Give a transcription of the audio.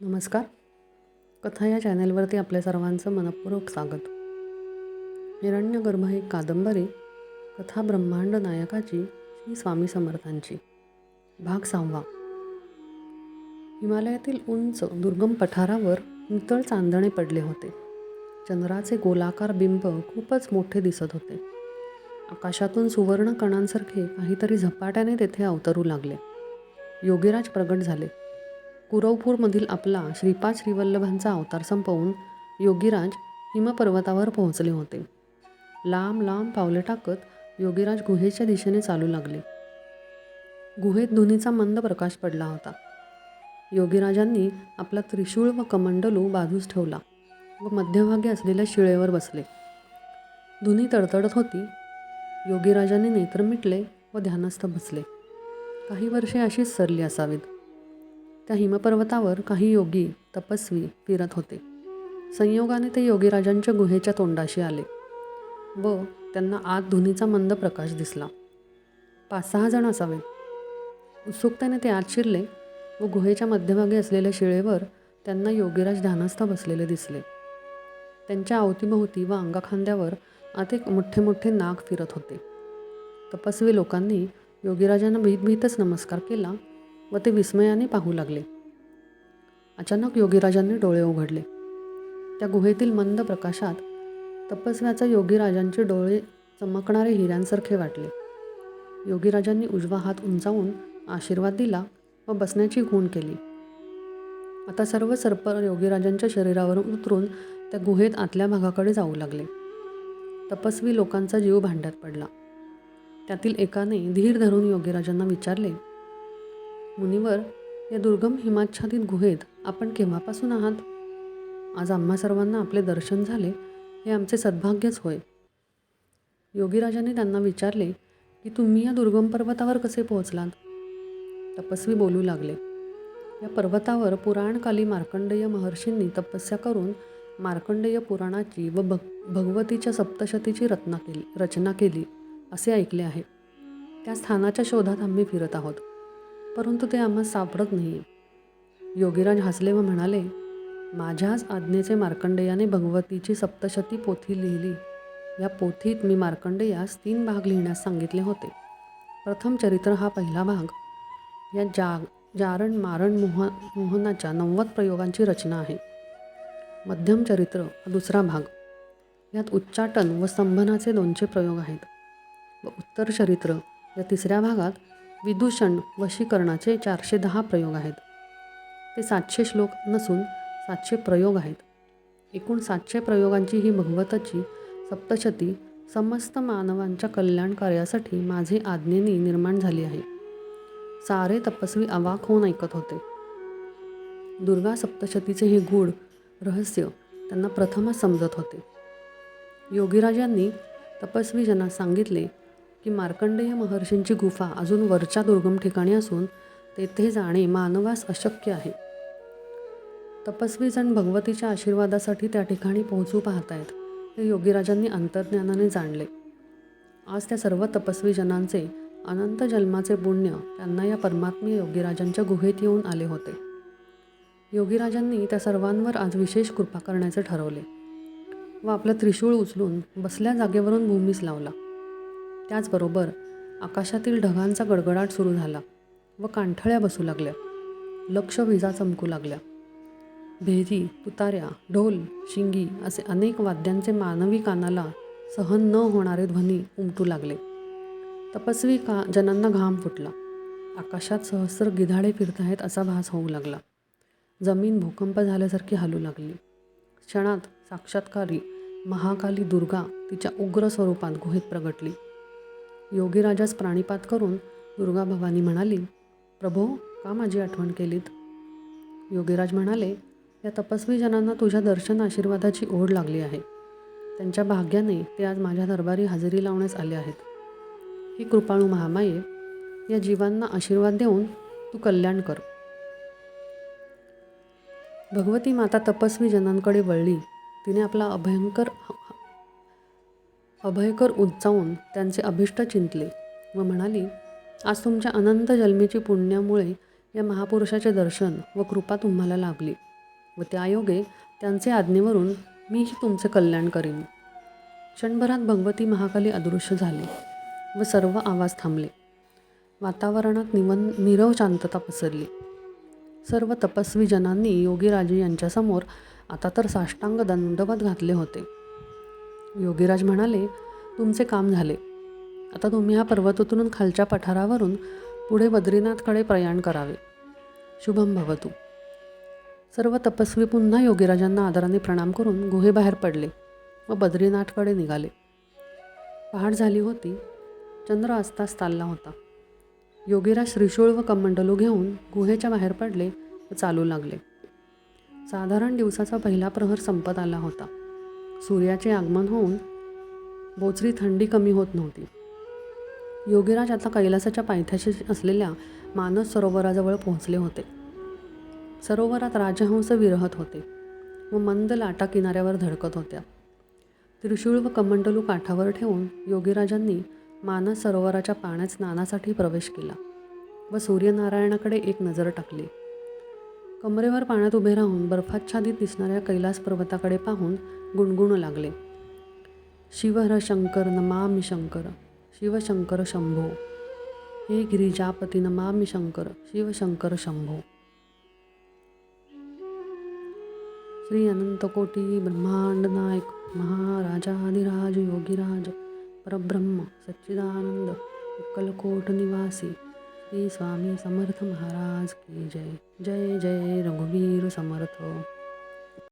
नमस्कार. कथा या चॅनेलवरती आपल्या सर्वांचं मनपूर्वक स्वागत. हिरण्यगर्भ ही कादंबरी कथा ब्रह्मांड नायकाची श्री स्वामी समर्थांची. भाग सहावा. हिमालयातील उंच दुर्गम पठारावर नितळ चांदणे पडले होते. चंद्राचे गोलाकार बिंब खूपच मोठे दिसत होते. आकाशातून सुवर्ण कणांसारखे काहीतरी झपाट्याने तेथे अवतरू लागले. योगीराज प्रगट झाले. कुरवपूरमधील आपला श्रीपाद श्रीवल्लभांचा अवतार संपवून योगीराज हिमपर्वतावर पोहोचले होते. लांब लांब पावले टाकत योगीराज गुहेच्या दिशेने चालू लागले. गुहेत धुनीचा मंद प्रकाश पडला होता. योगीराजांनी आपला त्रिशूळ व कमंडलू बाजूस ठेवला व मध्यभागी असलेल्या शिळेवर बसले. धुनी तडतडत होती. योगीराजांनी नेत्र मिटले व ध्यानस्थ बसले. काही वर्षे अशीच सरली असावीत. त्या हिमपर्वतावर काही योगी तपस्वी फिरत होते. संयोगाने ते योगीराजांच्या गुहेच्या तोंडाशी आले व त्यांना आत धुनीचा मंद प्रकाश दिसला. पाच सहा जण असावे. उत्सुकतेने ते आत शिरले व गुहेच्या मध्यभागी असलेल्या शिळेवर त्यांना योगीराज ध्यानस्थ बसलेले दिसले. त्यांच्या अवतीभोवती व अंगाखांद्यावर आत एक मोठे मोठे नाग फिरत होते. तपस्वी लोकांनी योगीराजांना भीत भीतच नमस्कार केला व ते विस्मयाने पाहू लागले. अचानक योगीराजांनी डोळे उघडले. त्या गुहेतील मंद प्रकाशात तपस्व्याचा योगीराजांचे डोळे चमकणारे हिऱ्यांसारखे वाटले. योगीराजांनी उजवा हात उंचावून आशीर्वाद दिला व बसण्याची खूण केली. आता सर्व सर्प योगीराजांच्या शरीरावरून उतरून त्या गुहेत आतल्या भागाकडे जाऊ लागले. तपस्वी लोकांचा जीव भांड्यात पडला. त्यातील एकाने धीर धरून योगीराजांना विचारले मुनिवर या दुर्गम हिमाच्छादित गुहेत आपण केव्हापासून आहात? आज आम्हा सर्वांना आपले दर्शन झाले हे आमचे सद्भाग्यच होय. योगीराजाने त्यांना विचारले की तुम्ही या दुर्गम पर्वतावर कसे पोहोचलात? तपस्वी बोलू लागले. या पर्वतावर पुराणकाली मार्कंडेय महर्षींनी तपस्या करून मार्कंडेय पुराणाची व भग भगवतीच्या सप्तशतीची रत्ना केली रचना केली असे ऐकले आहे. त्या स्थानाच्या शोधात आम्ही फिरत आहोत. परंतु ते आम्हा सापडत नाही. योगीराज हसले व म्हणाले माझ्याच आज्ञेचे मार्कंडेयाने भगवतीची सप्तशती पोथी लिहिली. या पोथीत मी मार्कंडेयास तीन भाग लिहिण्यास सांगितले होते. प्रथम चरित्र हा पहिला भाग. या जा जारण मारण मोह मोहनाच्या नव्वद प्रयोगांची रचना आहे. मध्यम चरित्र दुसरा भाग. यात उच्चाटन व स्तंभनाचे दोनशे प्रयोग आहेत. व उत्तर चरित्र या तिसऱ्या भागात विदूषण वशीकरणाचे चारशे दहा प्रयोग आहेत. ते सातशे श्लोक नसून सातशे प्रयोग आहेत. एकूण सातशे प्रयोगांची ही भगवताची सप्तशती समस्त मानवांच्या कल्याण कार्यासाठी माझे आज्ञेने निर्माण झाली आहे. सारे तपस्वी अवाक होऊन ऐकत होते. दुर्गा सप्तशतीचे हे गूढ रहस्य त्यांना प्रथमच समजत होते. योगीराजांनी तपस्वीजना सांगितले की मार्कंडेय महर्षींची गुफा अजून वरच्या दुर्गम ठिकाणी असून तेथे जाणे मानवास अशक्य आहे. तपस्वीजण भगवतीच्या आशीर्वादासाठी त्या ठिकाणी पोहोचू पाहतायत हे योगीराजांनी अंतर्ज्ञानाने जाणले. आज त्या सर्व तपस्वी जनांचे अनंत जन्माचे पुण्य त्यांना या परमात्मीय योगीराजांच्या गुहेत येऊन आले होते. योगीराजांनी त्या सर्वांवर आज विशेष कृपा करण्याचे ठरवले व आपलं त्रिशूळ उचलून बसल्या जागेवरून भूमीस लावला. त्याचबरोबर आकाशातील ढगांचा गडगडाट सुरू झाला व कांठळ्या बसू लागल्या. लक्ष विजा चमकू लागल्या. भेरी तुताऱ्या ढोल शिंगी असे अनेक वाद्यांचे मानवी कानाला सहन न होणारे ध्वनी उमटू लागले. तपस्वी का जनांना घाम फुटला. आकाशात सहस्र गिधाडे फिरताहेत असा भास होऊ लागला. जमीन भूकंप झाल्यासारखी हलू लागली. क्षणात साक्षात्कारी महाकाली दुर्गा तिच्या उग्र स्वरूपात गुहेत प्रगटली. योगीराजास प्राणिपात करून दुर्गा भवानी म्हणाली प्रभो का माझी आठवण केलीत? योगीराज म्हणाले या तपस्वी जनांना तुझ्या दर्शन आशीर्वादाची ओढ लागली आहे. त्यांच्या भाग्याने ते आज माझ्या दरबारी हजेरी लावण्यास आले आहेत. ही कृपाळू महामाये या जीवांना आशीर्वाद देऊन तू कल्याण कर. भगवती माता तपस्वी जनांकडे वळली. तिने आपला अभयंकर अभयकर उंचावून त्यांचे अभिष्ट चिंतले व म्हणाली आज तुमच्या अनंत जन्मेची पुण्यामुळे या महापुरुषाचे दर्शन व कृपा तुम्हाला लाभली व त्यायोगे त्यांचे आज्ञेवरून मीही तुमचे कल्याण करीन. क्षणभरात भगवती महाकाली अदृश्य झाली व सर्व आवाज थांबले. वातावरणात निवन निरव शांतता पसरली. सर्व तपस्वी जनांनी योगीराजे यांच्यासमोर आता तर साष्टांग दंडवत घातले होते. योगीराज म्हणाले तुमचे काम झाले. आता तुम्ही ह्या पर्वतातून खालच्या पठारावरून पुढे बद्रीनाथकडे प्रयाण करावे. शुभम भवतु. सर्व तपस्वी पुन्हा योगीराजांना आदराने प्रणाम करून गुहेबाहेर पडले व बद्रीनाथकडे निघाले. पहाट झाली होती. चंद्र अस्तास चालला होता. योगीराज श्रीशूळ व कमंडलू घेऊन गुहेच्या बाहेर पडले व चालू लागले. साधारण दिवसाचा पहिला प्रहर संपत आला होता. सूर्याचे आगमन होऊन बोचरी थंडी कमी होत नव्हती. योगीराज आता कैलासाच्या पायथ्याशी असलेल्या मानस सरोवराजवळ पोहोचले होते. सरोवरात राजहंस विरहत होते व मंद लाटा किनाऱ्यावर धडकत होत्या. त्रिशूळ व कमंडलू काठावर ठेवून योगीराजांनी मानस सरोवराच्या पाण्यात स्नानासाठी प्रवेश केला व सूर्यनारायणाकडे एक नजर टाकली. कमरेवर पाण्यात उभे राहून बर्फाच्छादित दिसणाऱ्या कैलास पर्वताकडे पाहून गुणगुणू लागले. शिवहर शंकर नमामि शंकर शिवशंकर शंभो. हे गिरिजापती नमामि शंकर शिवशंकर शंभो. श्री अनंतकोटी ब्रह्मांड नायक महाराजाधिराज योगीराज परब्रह्म सच्चिदानंद अक्कलकोट निवासी श्री स्वामी समर्थ महाराज की जय. जय जय रघुवीर समर्थ.